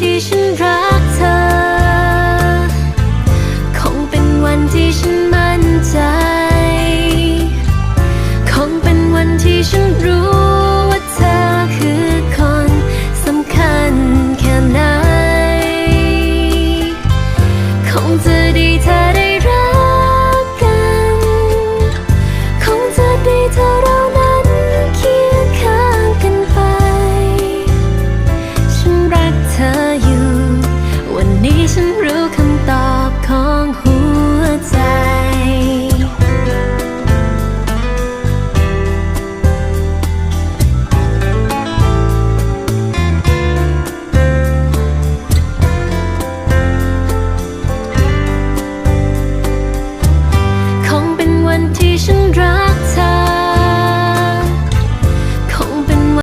ที่ฉันรักเธอ คงเป็นวันที่ฉันมั่นใจ คงเป็นวันที่ฉันรู้